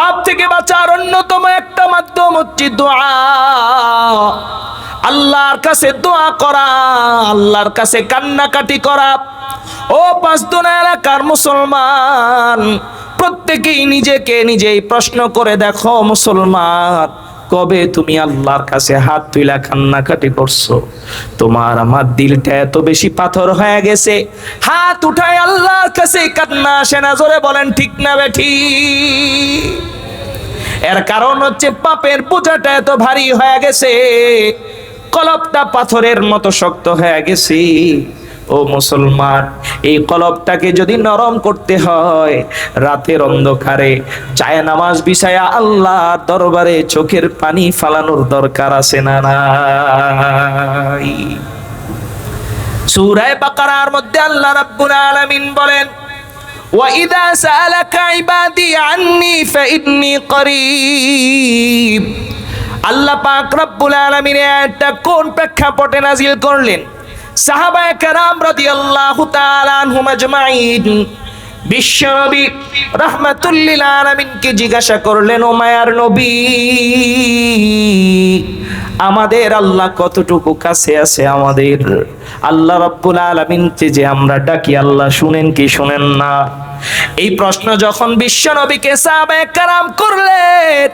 পাপ থেকে বাঁচার অন্যতম একটা মাধ্যম হচ্ছে দোয়া। আল্লাহর কাছে দোয়া করা, আল্লাহর কাছে কান্নাকাটি করা। ও পাঁচ পাঁচদোনা এলাকার মুসলমান, প্রত্যেকেই নিজেকে নিজেই প্রশ্ন করে দেখো, মুসলমান। কবে তুমি আল্লাহর কাছে হাত তুইলা কান্নাকাটি করছ? তোমার আমার দিলটা এত বেশি পাথর হয়ে গেছে। হাত উঠায় আল্লাহর কাছে কান্না আসে না, জোরে বলেন, ঠিক না বেঠি? এর কারণ হচ্ছে পাপের বোঝাটা এত ভারী হয়ে গেছে, কলপটা পাথরের মতো শক্ত হয়ে গেছে। ও মুসলমান এই কলবটাকে যদি নরম করতে হয় রাতের অন্ধকারে চায় নামাজ বিছায়া আল্লাহ দরবারে চোখের পানি ফালানোর দরকার আছে না নাই সূরায়ে বাকারার মধ্যে আল্লাহ রাব্বুল আলামিন বলেন وإذا سألك عبادي عني فإني قريب আল্লাহ পাক রব্বুল আলামিন একটা কোন প্রেক্ষাপটে নাজিল করলেন সাহাবায়ে কেরাম রাদিয়াল্লাহু তাআলা আনহুম আজমাইন। বিশ্বনবী রাহমাতুল্লিল আলামিনকে জিজ্ঞাসা করলেন, ও মায়ার নবী, আমাদের আল্লাহ কতটুকু কাছে আছে আমাদের? আল্লাহ রাব্বুল আলামিনকে যে আমরা ডাকি, আল্লাহ শুনেন কি শুনেন না? এই প্রশ্ন যখন বিশ্বনবীকে কারাম করলেন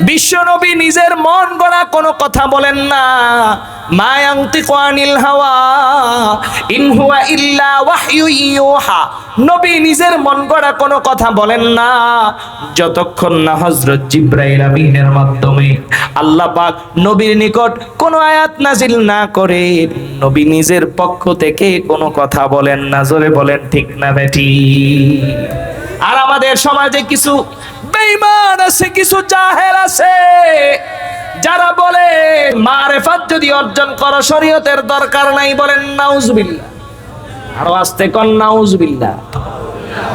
বিশ্বনবী নিজের মন গড়া কোনো কথা বলেন না। হাওয়া, ইন হুয়া ইল্লা নবী নিজের মন গড়া কোনো কথা বলেন না। যতক্ষণ না হযরত জিব্রাইল আমিনের মাধ্যমে আল্লাহ পাক নবীর নিকট কোনো আয়াত নাজিল না করে নবী নিজের পক্ষ থেকে কোনো কথা বলেন না, জোরে বলেন, ঠিক না বেটি? আর আমাদের সমাজে কিছু বেঈমান আছে, কিছু জাহেল আছে, যারা বলে, মারেফাত যদি অর্জন করো, শরীয়তের দরকার নাই, বলেন, নাউজুবিল্লাহ। আরও আস্তে কন, নাউজুবিল্লাহ।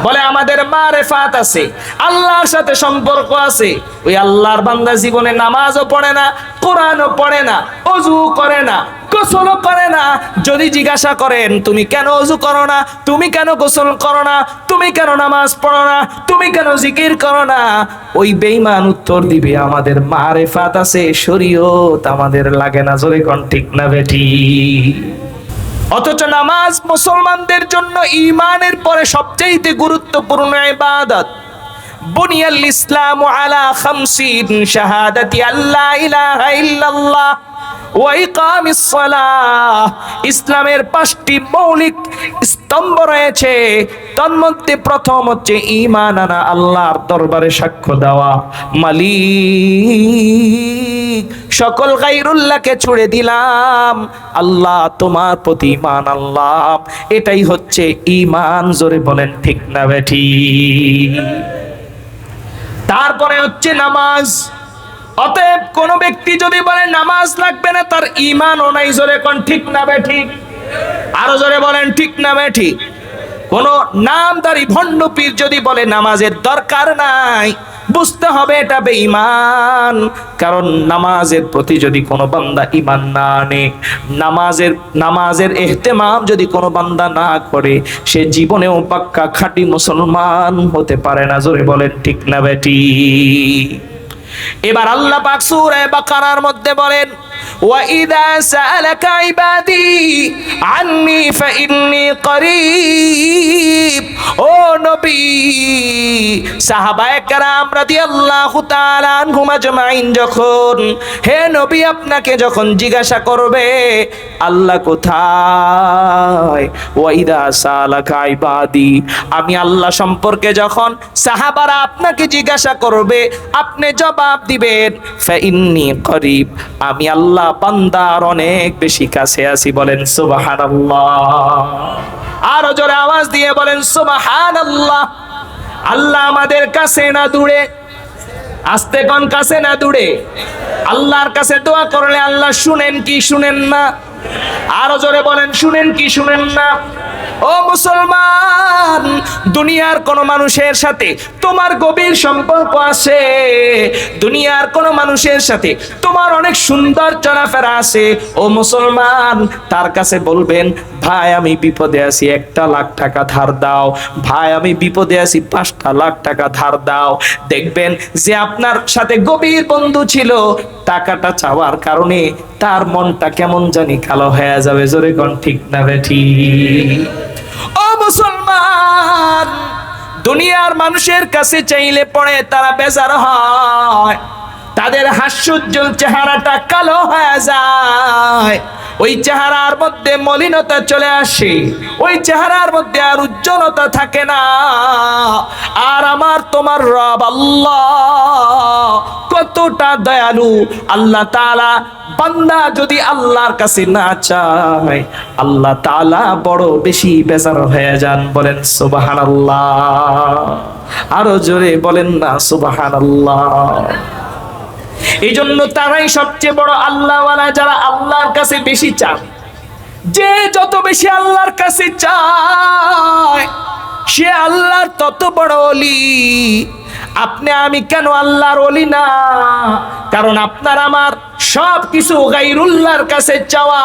বলে, আমাদের মারেফাত আছে, আল্লাহর সাথে সম্পর্ক আছে, ওই আল্লাহর বান্দা জীবনে নামাজও পড়ে না, কোরআনও পড়ে না অজু করে না। গোসলও করে না। যদি জিজ্ঞাসা করেন, তুমি কেন অজু করো না? তুমি কেন গোসল করো না? তুমি কেন নামাজ পড়ো না? তুমি কেন জিকির করো না? ওই বেঈমান উত্তর দিবে, আমাদের মারেফাত আছে, শরীয়ত আমাদের লাগে না। জোরে কোন ঠিক না বেটি অথচ নামাজ মুসলমানদের জন্য ইমানের পরে সবচেয়ে গুরুত্বপূর্ণ ইবাদত। বুনিয়াল ইসলাম আলা খামসিন, শাহাদাতি আল্লা ইলাহা ইল্লাল্লাহ। ইসলামের পাঁচটি মৌলিক স্তম্ভ রয়েছে। তন্মধ্যে প্রথম হচ্ছে ঈমান আনা, আল্লাহর দরবারে সাক্ষ্য দেওয়া। মালিক, সকল গাইরুল্লাহকে ছুড়ে দিলাম। আল্লাহ তোমার প্রতি ইমান আল্লাহ এটাই হচ্ছে ইমান জোরে বলেন ঠিক না বেঠি। তারপরে হচ্ছে নামাজ। অতএব কোন ব্যক্তি যদি বলে নামাজ লাগবে না, তার ইমানও নাই। জোরে কোন ঠিক না বেঠিক আরও জোরে বলেন, ঠিক না বেঠিক কোন নামদারি ভণ্ড পীর যদি বলে নামাজের দরকার নাই, বুঝতে হবে এটা বেঈমান। কারণ নামাজের প্রতি যদি কোনো বান্দা ইমান না আনে, নামাজের নামাজের এহতেমাম যদি কোনো বান্দা না করে, সে জীবনেও পাক্কা খাঁটি মুসলমান হতে পারে না। জোরে বলেন, ঠিক না বেটি এবার আল্লাহ পাক সূরা বাকারার মধ্যে বলেন وإذا سألك عبادي عني فإني قريب ও নবী সাহাবায়ে কেরাম রাদিয়াল্লাহু তাআলা আনহুম আজমাইন যখন হে নবী আপনাকে যখন জিজ্ঞাসা করবে আল্লাহ কোথায় ওয়াইদা সালাকা ইবাদি আমি আল্লাহ সম্পর্কে যখন সাহাবারা আপনাকে জিজ্ঞাসা করবে আপনি জবাব দিবেন ফাইন্নি করিব আমি আল্লাহ বান্দার অনেক বেশি কাছে আছি, বলেন সুবহানাল্লাহ। আরও জোরে আওয়াজ দিয়ে বলেন সুবহানাল্লাহ। আল্লাহ আমাদের কাছে না দূরে, আস্তে কোন কাছে না দূরে? আল্লাহর কাছে দোয়া করলে আল্লাহ শুনেন কি শুনেন না? আরও জোরে বলেন, শুনেন কি শুনেন না? ও মুসলমান, দুনিয়ার কোন মানুষের সাথে তোমার গভীর সম্পর্ক আছে। দুনিয়ার কোন মানুষের সাথে তোমার অনেক সুন্দর চলাফেরা আছে। ও মুসলমান, তার কাছে বলবেন, ভাই, আমি বিপদে আছি, একটা লাখ টাকা ধার দাও। ভাই, আমি বিপদে আছি, পাঁচটা লাখ টাকা ধার দাও। দেখবেন যে আপনার সাথে গভীর বন্ধু ছিল, টাকাটা চাওয়ার কারণে তার মনটা কেমন জানি কালো হয়ে যাবে, জোরে কোন ঠিক না বেঠি ও মুসলমান, দুনিয়ার মানুষের কাছে চাইলে পড়ে তারা বেজার হয়। তাদের হাস্যোজ্জ্বল চেহারাটা কালো হয়ে যায়। ওই চেহারার মধ্যে মলিনতা চলে আসে, ওই চেহারার মধ্যে আর উজ্জ্বলতা থাকে না। আর আমার তোমার রব আল্লাহ। কতটা দয়ালু? আল্লাহ তাআলা বান্দা যদি আল্লাহর কাছে না চায়, আল্লাহ তাআলা বড় বেশি বেজার হয়ে যান বলেন সুবহানাল্লাহ। আরও জোরে বলেন না সুবহানাল্লাহ। এই জন্য তারাই সবচেয়ে বড় আল্লাহওয়ালা যারা আল্লাহর কাছে বেশি চান যে যত বেশি আল্লাহর কাছে চায়, সে আল্লাহর তত বড় অলি আপনি আমি কেন আল্লাহর অলি না? কারণ আপনার আমার সব কিছু গাইরুল্লাহর কাছে চাওয়া।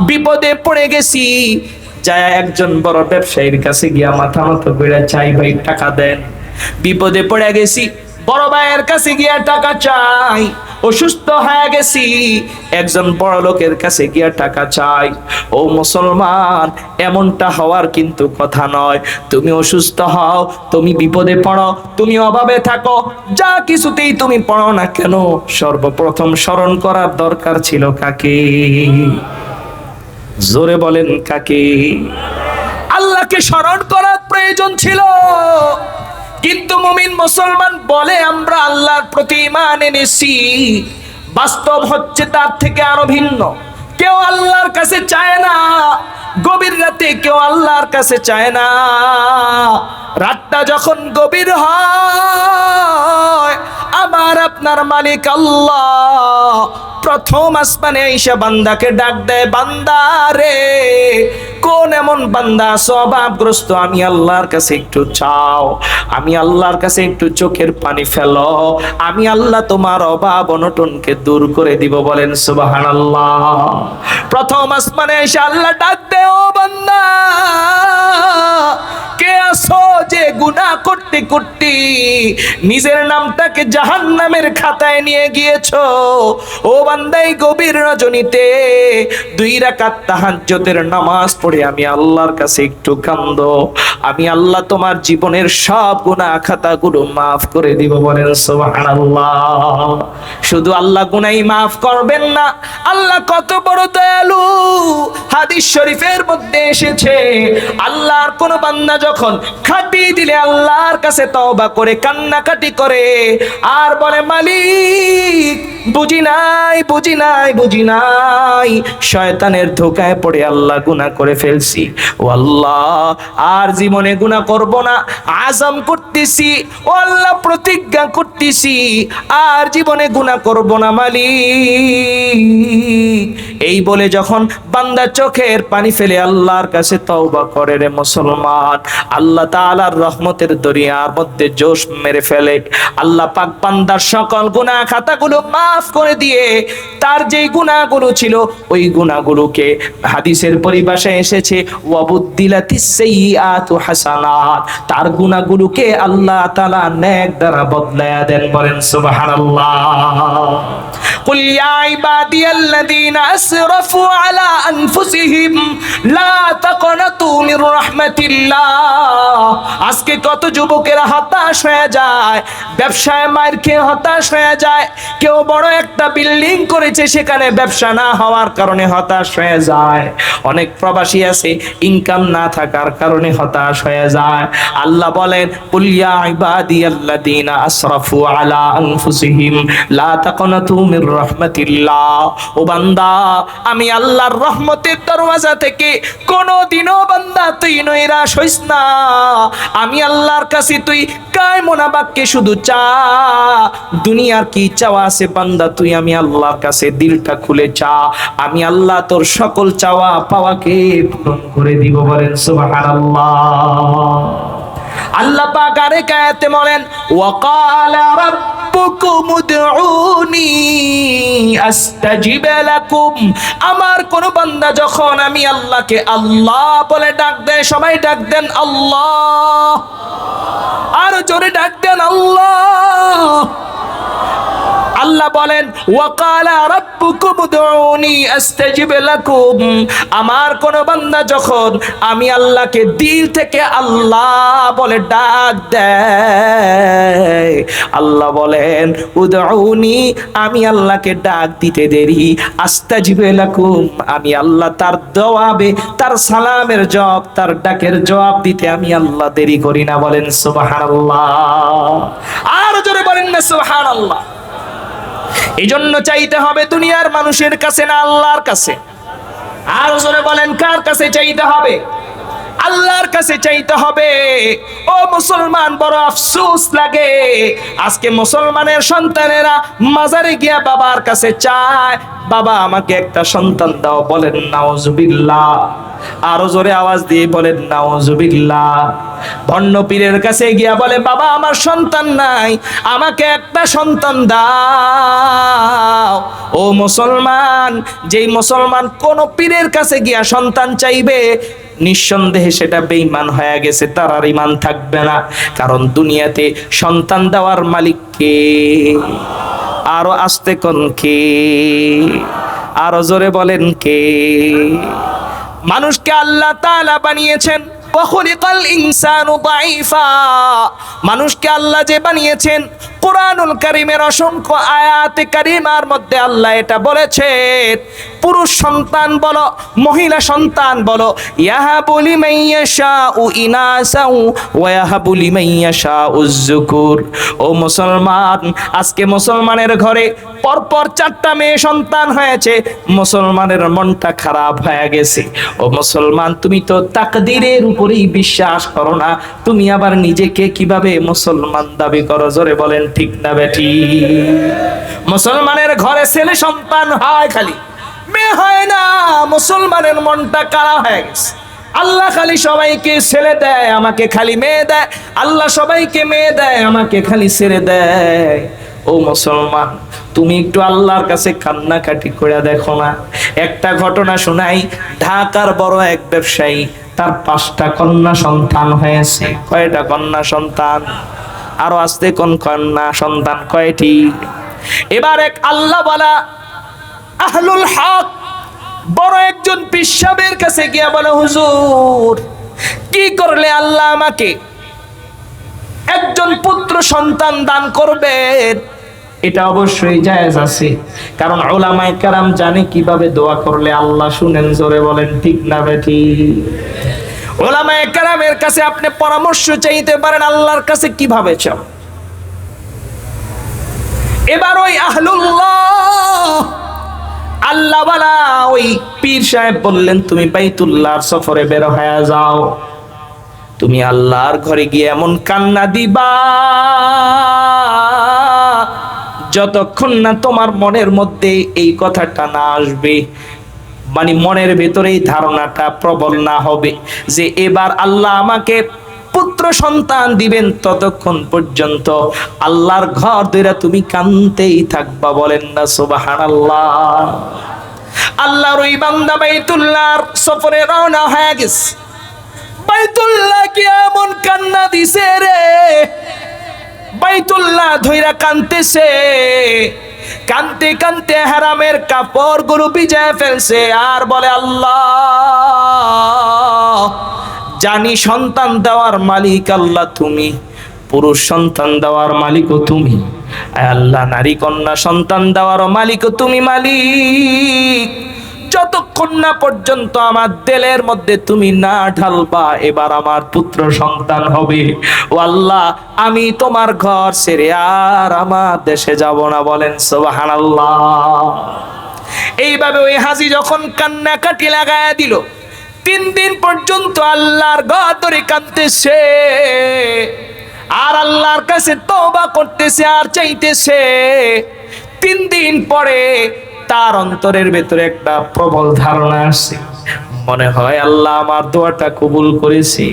বিপদে পড়ে গেছি। যায় একজন বড় ব্যবসায়ীর কাছে গিয়া মাথা মতো করে চাই ভাই, টাকা দেন। বিপদে পড়ে গেছি। বড় ভাইয়ের কাছে গিয়া টাকা চাই। অসুস্থ হয়ে গেছি। একজন বড় লোকের কাছে গিয়া টাকা চাই। ও মুসলমান, এমনটা হওয়ার কিন্তু কথা নয়। তুমি অসুস্থ হও, তুমি বিপদে পড়ো, তুমি অভাবে থাকো। যা কিছুতেই তুমি পড়ো না কেন, সর্বপ্রথম স্মরণ করার দরকার ছিল কাকে? জোরে বলেন কাকে? আল্লাহকে স্মরণ করার প্রয়োজন ছিল। কিন্তু মুমিন মুসলমান বলে, আমরা আল্লাহর প্রতি ইমান এনেছি। বাস্তব হচ্ছে তার থেকে আরও ভিন্ন। কেউ আল্লাহর কাছে চায় না, গভীর রাতে কেউ আল্লাহর কাছে চায় না। রাতটা যখন গভীর হয় আমার আপনার মালিক আল্লাহ। প্রথম আসমানে ঈশা বান্দাকে ডাক দেয়, বান্দা রে, কোন এমন বান্দা স্বভাবগ্রস্ত আমি আল্লাহর কাছে একটু চাও, আমি আল্লাহর কাছে একটু চোখের পানি ফেলো, আমি আল্লাহ তোমার অভাব অনটনকে দূর করে দিব। বলেন সুবাহান আল্লাহ প্রথম আসমানে এসে আল্লাহ ডাক দে ও বান্দা কে আসো যে গুনাহ করতে করতে নিজের নামটাকে জাহান্নামের খাতায় নিয়ে গিয়েছো। ও বান্দাই গভীর রজনীতে দুই রাকাত তাহাজ্জুদের নামাজ পড়ে আমি আল্লাহর কাছে একটু আমি আল্লাহ তোমার জীবনের সব খাতাগুলো করে দিব বলেন শুধু আল্লাহ গুনাই মাফ করবেন না, আল্লাহ কত বড় দয়ালু। হাদিস শরীফের মধ্যে এসেছে আল্লাহর কোন বান্দা যখন খাটি দিলে আল্লাহর কাছে তওবা করে, কান্নাকাটি করে। আর বলে, মালিক, বুঝি নাই বুঝি নাই বুঝি নাই, শয়তানের ধোকায় পড়ে আল্লাহ গুনাহ করে ফেলছি। ও আল্লাহ আর জীবনে গুনাহ করব না। আজম করতেছি, ও আল্লাহ, প্রতিজ্ঞা করতেছি, আর জীবনে গুনাহ করব না, মালিক। এই বলে যখন বান্দা চোখের পানি ফেলে আল্লাহর কাছে তওবা করে রে মুসলমান আল্লাহ তাআলার রহমতের দরিয়ার মধ্যে জোশ মেরে ফেলে আল্লাহ পাক বান্দার সকল গুনাহ খাতাগুলো মাফ করে দিয়ে তার যেই গুনাহগুলো ছিল ওই গুনাহগুলোকে হাদিসের পরিভাষায় এসেছে ওয়াবুদ্দিলাতিস সাইয়্যাতু হাসানাত তার গুনাহগুলোকে আল্লাহ তাআলা নেক দ্বারা বদলায়া দেন বলেন সুবহানাল্লাহ قل يا عبادي الذين أسرفوا على أنفسهم لا تقنطوا من رحمة الله আজকে কত যুবকেরা হতাশ হয়ে যায়, ব্যবসায় মায়ের খেয়ে হতাশ হয়ে যায়, কেউ বড় একটা বিল্ডিং করেছে সেখানে ব্যবসা না হওয়ার কারণে হতাশ হয়ে যায়। অনেক প্রবাসী আছে ইনকাম না থাকার কারণে হতাশ হয়ে যায়। আল্লাহ বলেন কুলিয়া ইবাদি আল্লাযীনা আসরাফু আলা আনফুসিহিম, লা তাকনাতু মির রাহমাতিল্লাহ। ও বান্দা, আমি আল্লাহর রহমতের দরওয়াজা থেকে কোনোদিনও বান্দা তুই নৈরাশ হইস না। আমি আল্লাহর কাছে তুই কায় মোনা বাক্যে শুধু চা। দুনিয়ার কি চাওয়া আছে বান্দা? তুই আমি আল্লাহর কাছে দিলটা খুলে চা। আমি আল্লাহ তোর সকল চাওয়া পাওয়াকে পূরণ করে দিব বলেন সুবহানাল্লাহ। আল্লাহ পাক আরেক আয়াতে বলেন ওয়াকালা রাব্বুকুম উদউনি আস্তাজিব লাকুম আমার কোন বান্দা যখন আমি আল্লাহকে আল্লাহ বলে ডাক দেয়, সবাই ডাক দেন আল্লাহ। আর জোরে ডাক দেন আল্লাহ। আল্লাহ বলেন, ওয়াকালা রাব্বুকুম উদউনি আস্তাজিব লাকুম। আমার কোন বান্দা যখন আমি আল্লাহকে দিল থেকে আল্লাহ বলে ডাক দেয় আল্লাহ বলেন, উদউনি, আমি আল্লাহকে ডাক দিতে দেরি। আস্তাজিব লাকুম, আমি আল্লাহ তার জবাবে, তার সালামের জবাব, তার ডাকের জবাব দিতে আমি আল্লাহ দেরি করি না। বলেন, সুবহানাল্লাহ। আর জোরে বলেন না, সুবহানাল্লাহ। এই জন্য চাইতে হবে দুনিয়ার মানুষের কাছে না আল্লাহর কাছে। আর জোরে বলেন, কার কাছে চাইতে হবে? আল্লাহর কাছে চাইতে হবে। ও মুসলমান, বড় আফসোস লাগে। আজকে মুসলমানের সন্তানেরা মাজারে গিয়া বাবার কাছে চায়, বাবা, আমাকে একটা সন্তান দাও, বলেন নাউজুবিল্লাহ। আরও জোরে আওয়াজ দিয়ে বলেন, নাউজুবিল্লাহ। ভণ্ড পীরের কাছে গিয়া বলে, বাবা, আমার সন্তান নাই, আমাকে একটা সন্তান দাও। ও মুসলমান, যেই মুসলমান কোন পীরের কাছে গিয়া সন্তান চাইবে, নিঃসন্দেহে সেটা বেঈমান হয়ে গেছে, তার আর ইমান থাকবে না, কারণ দুনিয়াতে সন্তান দেওয়ার মালিক কে? আরও আসতে কোন কে? আরও জোরে বলেন কে? মানুষকে আল্লাহ তাআলা বানিয়েছেন। মানুষকে আল্লাহ যে বানিয়েছেন, কোরআনুল কারীমের অসংখ্য আয়াতে কারিমার মধ্যে আল্লাহ এটা বলেছেন। পুরুষ সন্তান বলো, মহিলা সন্তান বলো, ইয়াহাবু লিমান ইয়াশাউ ইনাসাউ ওয়া ইয়াহাবু লিমান ইয়াশাউ যুকুর ও মুসলমান, আজকে মুসলমানের ঘরে পরপর চারটা মেয়ে সন্তান হয়েছে, মুসলমানের মনটা খারাপ হয়ে গেছে। ও মুসলমান, তুমি তো তাকদীরের উপরেই বিশ্বাস করো না। তুমি আবার নিজেকে কীভাবে মুসলমান দাবি করো? জোরে বলেন, ঠিক না বেটি মুসলমানের ঘরে ছেলে সন্তান হয় খালি। মেয়ে হয় না, মুসলমানের মনটা কারা হয়ে গেছে। আল্লাহ খালি সবাইকে ছেলে দেয়, আমাকে খালি মেয়ে দেয়। আল্লাহ সবাইকে মেয়ে দেয়, আমাকে খালি ছেড়ে দেয়। ও মুসলমান, তুমি একটু আল্লাহর কাছে কান্নাকাটি করে দেখো না। একটা ঘটনা শোনাই, ঢাকার বড় এক ব্যবসায়ী তার পাঁচটা কন্যা সন্তান হয়েছে। কয়টা কন্যা সন্তান? আরও আসতে কোন কন্যা সন্তান? কয়টি? এবার এক আল্লাহ বলা, আহলুল হক, বড় একজন পিসাবের কাছে গিয়া বলে, হুজুর, কি করলে আল্লাহ আমাকে একজন পুত্র সন্তান দান করবেন? এটা অবশ্যই জায়েজ আছে। কারণ ওলামায়ে কারাম জানে কীভাবে দোয়া করলে আল্লাহ শুনেন, জোরে বলেন, ঠিক না বেটি? ওলামায়ে কারামের কাছে আপনি পরামর্শ চাইতে পারেন আল্লাহর কাছে কীভাবে চাও। এবার ওই আল্লাহ ওই পীর সাহেব বললেন, তুমি বাইতুল্লাহর সফরে বের হয়ে যাও। তুমি আল্লাহর ঘরে গিয়ে এমন কান্না দিবা। যতক্ষণ না তোমার মনের মধ্যে এই কথাটা না আসবে মানে মনের ভেতরে এই ধারণাটা প্রবল না হবে যে এবার আল্লাহ আমাকে পুত্র সন্তান দিবেন ততক্ষণ পর্যন্ত আল্লাহর ঘর ধরে তুমি কানতেই থাকবা বলেন না, সুবহানাল্লাহ। আল্লাহর ওই বান্দা বাইতুল্লাহর সফরে রওনা হয়ে গেছে। বাইতুল্লাহ কি এমন কান্না দিছে রে? বাইতুল্লাহ ধইরা কানতেছে। কানতে কানতে হারামের কাপড় গুরু ভিজায় ফেলছে আর বলে, আল্লাহ, জানি সন্তান দেওয়ার মালিক আল্লাহ তুমি, পুরুষ সন্তান দেওয়ার মালিকও তুমি আল্লাহ, নারী কন্যা সন্তান দেওয়ার মালিকও তুমি মালিক। যতক্ষণ না পর্যন্ত আমার দেলের মধ্যে তুমি না ঢালবা, এবার আমার পুত্র সন্তান হবে। ও আল্লাহ, আমি তোমার ঘর ছেড়ে আর আমার দেশে যাব না বলেন সোবাহান আল্লাহ এইভাবে ওই হাজি যখন কান্নাকাটি লাগায়া দিল, তিন দিন পর্যন্ত আল্লাহর গদরে কাঁদতেছে, আর আল্লাহর কাছে তওবা করতেছে আর চাইতেছে। তিন দিন পরে তার অন্তরের ভেতরে একটা প্রবল ধারণা আসছে। মনে হয় আল্লাহ আমার দোয়াটা কবুল করেছি।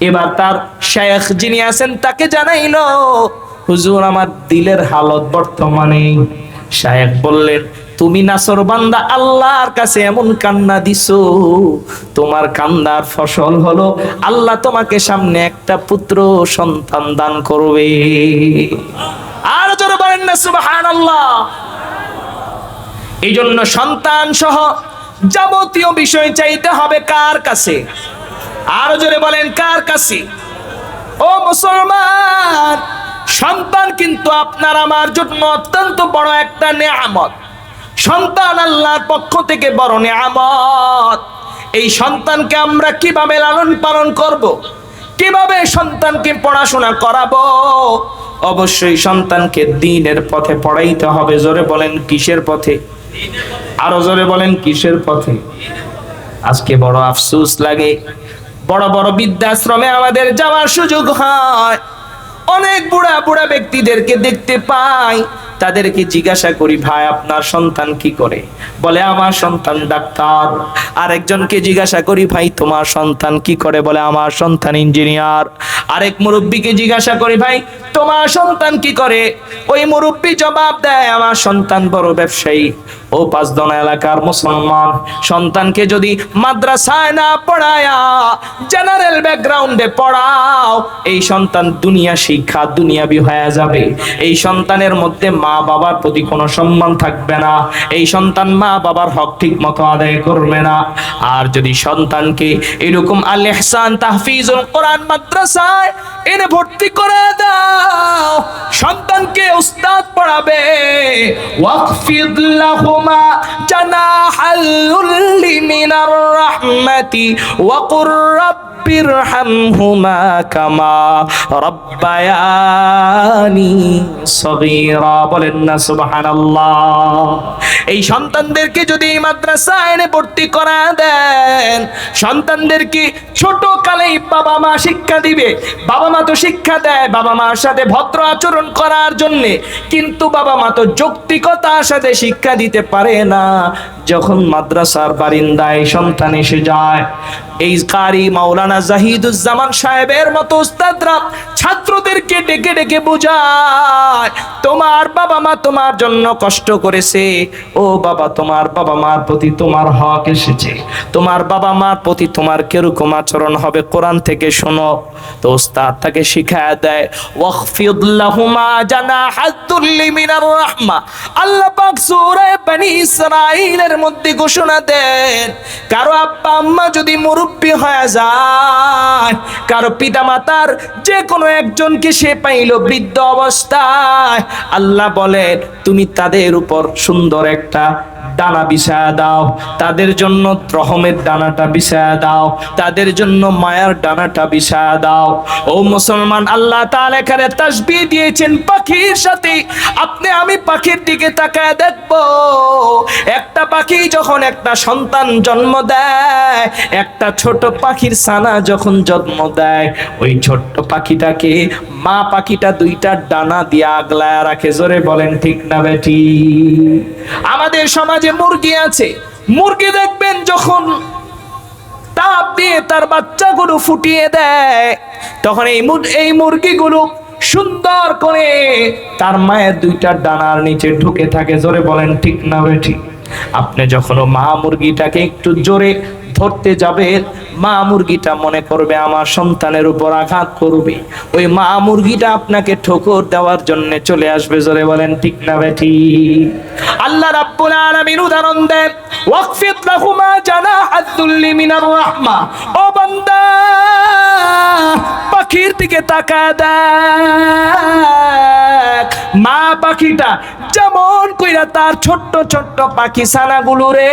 এবার তার শেখ যিনি আছেন, তাকে জানাইলো, হুজুর, আমার দিলের হালত বর্তমানে। শায়েখ বললেন, তুমি নাসর বান্দা, আল্লাহর কাছে এমন কান্না দিছো। তোমার কান্নার ফসল হলো, আল্লাহ তোমাকে সামনে একটা পুত্র সন্তান দান করবে। আর জোরে বলেন না, সুবহানাল্লাহ। এই জন্য সন্তান সহ যাবতীয় বিষয় চাইতে হবে কার কাছে? আরও জোরে বলেন, কার কাছে? ও মুসলমান, সন্তান কিন্তু আপনার আমার জন্য অত্যন্ত বড় একটা নেয়ামত। সন্তান আল্লাহর পক্ষ থেকে বড় নেয়ামত। এই সন্তানকে আমরা কীভাবে লালন পালন করব। কীভাবে সন্তানকে পড়াশোনা করাবো? অবশ্যই সন্তানকে দিনের পথে পড়াইতে হবে। জোরে বলেন, কিসের পথে? আরও জোরে বলেন, কিসের পথে? আজকে বড় আফসোস লাগে। বড় বড় বৃদ্ধাশ্রমে আমাদের যাওয়ার সুযোগ হয়। অনেক বুড়া বুড়া ব্যক্তিদেরকে দেখতে পাই। তাদেরকে জিজ্ঞাসা করি, ভাই, আপনার সন্তান কি করে? বলে, আমার সন্তান ডাক্তার। আরেকজনকে জিজ্ঞাসা করি, ভাই, তোমার সন্তান কি করে? বলে, আমার সন্তান ইঞ্জিনিয়ার। আরেক মুরব্বীকে জিজ্ঞাসা করি, ভাই, তোমার সন্তান কি করে? ওই মুরব্বী জবাব দেয়, আমার সন্তান বড় ব্যবসায়ী। ও পাঁচদনা এলাকার মুসলমান, সন্তানকে যদি মাদ্রাসায় না পড়ায়া জেনারেল ব্যাকগ্রাউন্ডে পড়াও, এই সন্তান দুনিয়া শিক্ষা দুনিয়াবি হয়ে যাবে। এই সন্তানের মধ্যে মা বাবার প্রতি কোনো সম্মান থাকবে না। এই সন্তান মা বাবার হক ঠিক মতো আদায় করবে না। আর যদি সন্তানকে এরকম আল ইহসান তাহফিজুল কোরআন মাদ্রাসায় এনে ভর্তি করে দাও, সন্তানকে উস্তাদ পড়াবে। ওয়াকফিদ এই সন্তানদেরকে যদি এই মাদ্রাসায় এনে ভর্তি করা দেন, সন্তানদেরকে ছোট কালেই বাবা মা শিক্ষা দিবে। বাবা মা তো শিক্ষা দেয়, বাবা মার সাথে ভদ্র আচরণ করার জন্য। কিন্তু বাবা মা তো যৌক্তিকতার সাথে শিক্ষা দিতে পারে না। যখন মাদ্রাসার বারিন্দায় সন্তান এসে যায় এই কারি মাওলানা জাহিদুজ্জামান সাহেবের মতো উস্তাদরা ছাত্রদেরকে ডেকে ডেকে বোঝায়, তোমার বাবা মা তোমার জন্য কষ্ট করেছে। ও বাবা, তোমার বাবা মার প্রতি তোমার হক এসেছে। তোমার বাবা মার প্রতি তোমার কীরকম আচরণ হবে কোরআন থেকে শোনো। তো উস্তাদ তাকে শিখায় দেয়, ওয়াখফিদ লাহুমা জানাহাতুল্লি মিনার রাহমা। আল্লাহ পাক সূরা বনি ইসরাঈলের মধ্যে ঘোষণা দেন, কারও আব্বা, আম্মা যদি মুরব্বী হয়ে যায়। কারও পিতা মাতার যে কোনো একজনকে সে পাইল বৃদ্ধ অবস্থায়। আল্লাহ বলেন, তুমি তাদের উপর সুন্দর একটা ডানা বিছায়া দাও। তাদের জন্য রহমের ডানাটা বিছায়া দাও। তাদের জন্য মায়ার ডানাটা বিছায়া দাও। ও মুসলমান, আল্লাহ তাআলা এখানে তাসবিহ দিয়েছেন পাখির সাথে। আপনি, আমি পাখির দিকে তাকায় দেখব। একটা পাখি যখন একটা সন্তান জন্ম দেয়, একটা ছোট পাখির ছানা যখন জন্ম দেয়, ওই ছোট্ট পাখিটাকে মা পাখিটা দুইটা ডানা দিয়ে আগলায় রাখে। জোরে বলেন ঠিক না বেটি? আমাদের সমাজে মুরগি আছে, মুরগি দেখবেন যখন তাপ দিয়ে তার বাচ্চাগুলো ফুটিয়ে দেয়, তখন এই এই মুরগিগুলো সুন্দর করে তার মায়ের দুইটা ডানার নিচে ঢুকে থাকে। জোরে বলেন, ঠিক না বেঠি আপনি যখন মা মুরগিটাকে একটু জোরে ধরতে যাবে মা মুরগিটা মনে করবে আমার সন্তানের উপর আঘাত করবে। ওই মা মুরগিটা আপনাকে ঠোকর দেওয়ার জন্য চলে আসবে, জোরে বলেন, ঠিক না বেঠি? আল্লাহ রাব্বুল আলামিন উদাহরণ দেন ওয়াকফিদ লাহুমা জানাহাদ যুল্লি মিনার রাহমা। ও বান্দা, পাখির দিকে তাকা দেখ। মা পাখিটা যেমন কইরা তার ছোট্ট ছোট্ট পাখি ছানাগুলো রে,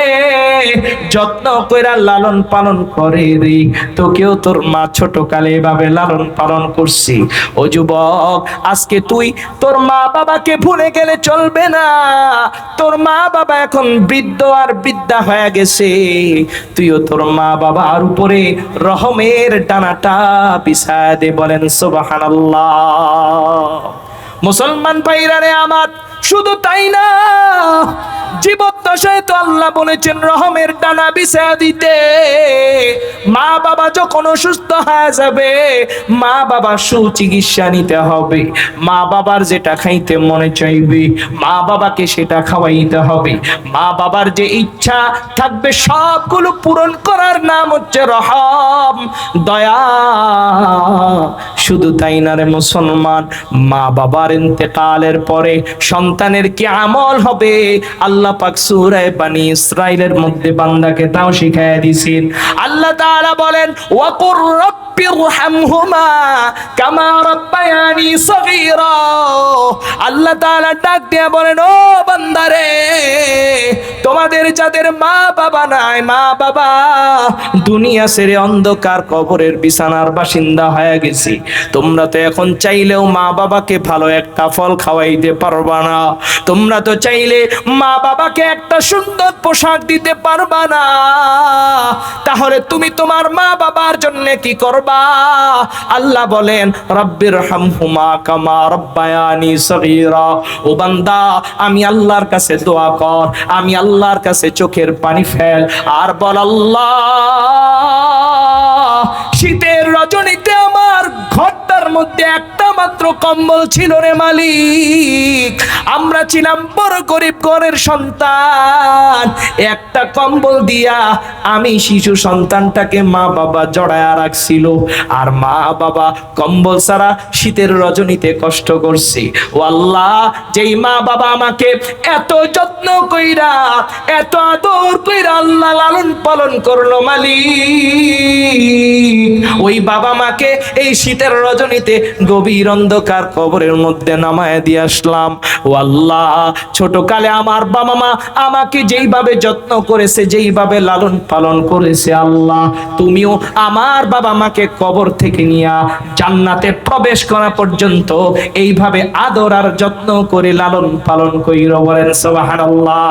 যত্ন কইরা লালন পালন করে রে তোকেও তোর মা ছোট কালে এভাবে লালন পালন করছি। ও যুবক, আজকে তুই তোর মা বাবাকে ভুলে গেলে চলবে না। তোর মা বাবা এখন বৃদ্ধ আর হয়ে গেছে। তুইও তোর মা বাবার উপরে রহমের ডানাটা বিছায় দে বলেন সুবহানাল্লাহ। মুসলমান ভাইরা রে আমার শুধু তাই না, জীবদ্দশায় তো আল্লাহ বলেছেন, রহমের ডানা বিছা দিতে। মা বাবা যখন অসুস্থ হয়ে যাবে, মা বাবা সুচিকিৎসা নিতে হবে। মা বাবার যেটা খাইতে মনে চাইবে, মা বাবাকে সেটা খাওয়াইতে হবে। মা বাবার যে ইচ্ছা থাকবে, সবগুলো পূরণ করার নাম হচ্ছে রহম। দয়া, শুধু তাই না রে মুসলমান, মা বাবার ইন্তেকালের পরে সন্তানের কি আমল হবে? আল্লাহ পাক সূরায়ে বানি ইসরাইলের মধ্যে বান্দাকে তাও শিখায় দিছেন। আল্লাহ তাআলা বলেন, ওয়াকুর তোমাদের যাদের মা বাবা নাই মা বাবা দুনিয়া ছেড়ে অন্ধকার কবরের বিছানার বাসিন্দা হয়ে গেছি। তোমরা তো এখন চাইলেও মা বাবাকে ভালো একটা ফল খাওয়াইতে পারবা না। তোমরা তো চাইলে মা বাবাকে একটা সুন্দর পোশাক দিতে পারবা না। তাহলে তুমি তোমার মা বাবার জন্য কি করবা? আল্লাহ বলেন, রব্বির হামহুমা কামা রব্বায়ানি সগীরা। ও বান্দা, আমি আল্লাহর কাছে দোয়া কর, আমি আল্লাহর কাছে চোখের পানি ফেল। আর বল আল্লাহ শীতের রজনীতে আমার ঘরটার মধ্যে একটা মাত্র কম্বল ছিল রে মালিক। আমরা ছিলাম বড় গরিব ঘরের সন্তান। একটা কম্বল দিয়া আমি শিশু সন্তানটাকে মা বাবা জড়ায়া রাখছিল। আর মা বাবা কম্বল ছাড়া শীতের রজনীতে কষ্ট করছি। ও আল্লাহ যেই মা বাবা আমাকে এত যত্ন কইরা, এত আদর কইরা আল্লাহ লালন পালন করল মালিক। ওই বাবা মাকে এই শীতের রজনীতে গভীর অন্ধকার কবরের মধ্যে নামায় দিয়ে আসলাম। ও আল্লাহ ছোট কালে আমার বাবা মা আমাকে যেইভাবে যত্ন করেছে, যেইভাবে লালন পালন করেছে আল্লাহ, তুমিও আমার বাবা মাকে কবর থেকে নিয়া জান্নাতে প্রবেশ করা পর্যন্ত এইভাবে আদর আর যত্ন করে লালন পালন কইর বলেন, সুবহানাল্লাহ।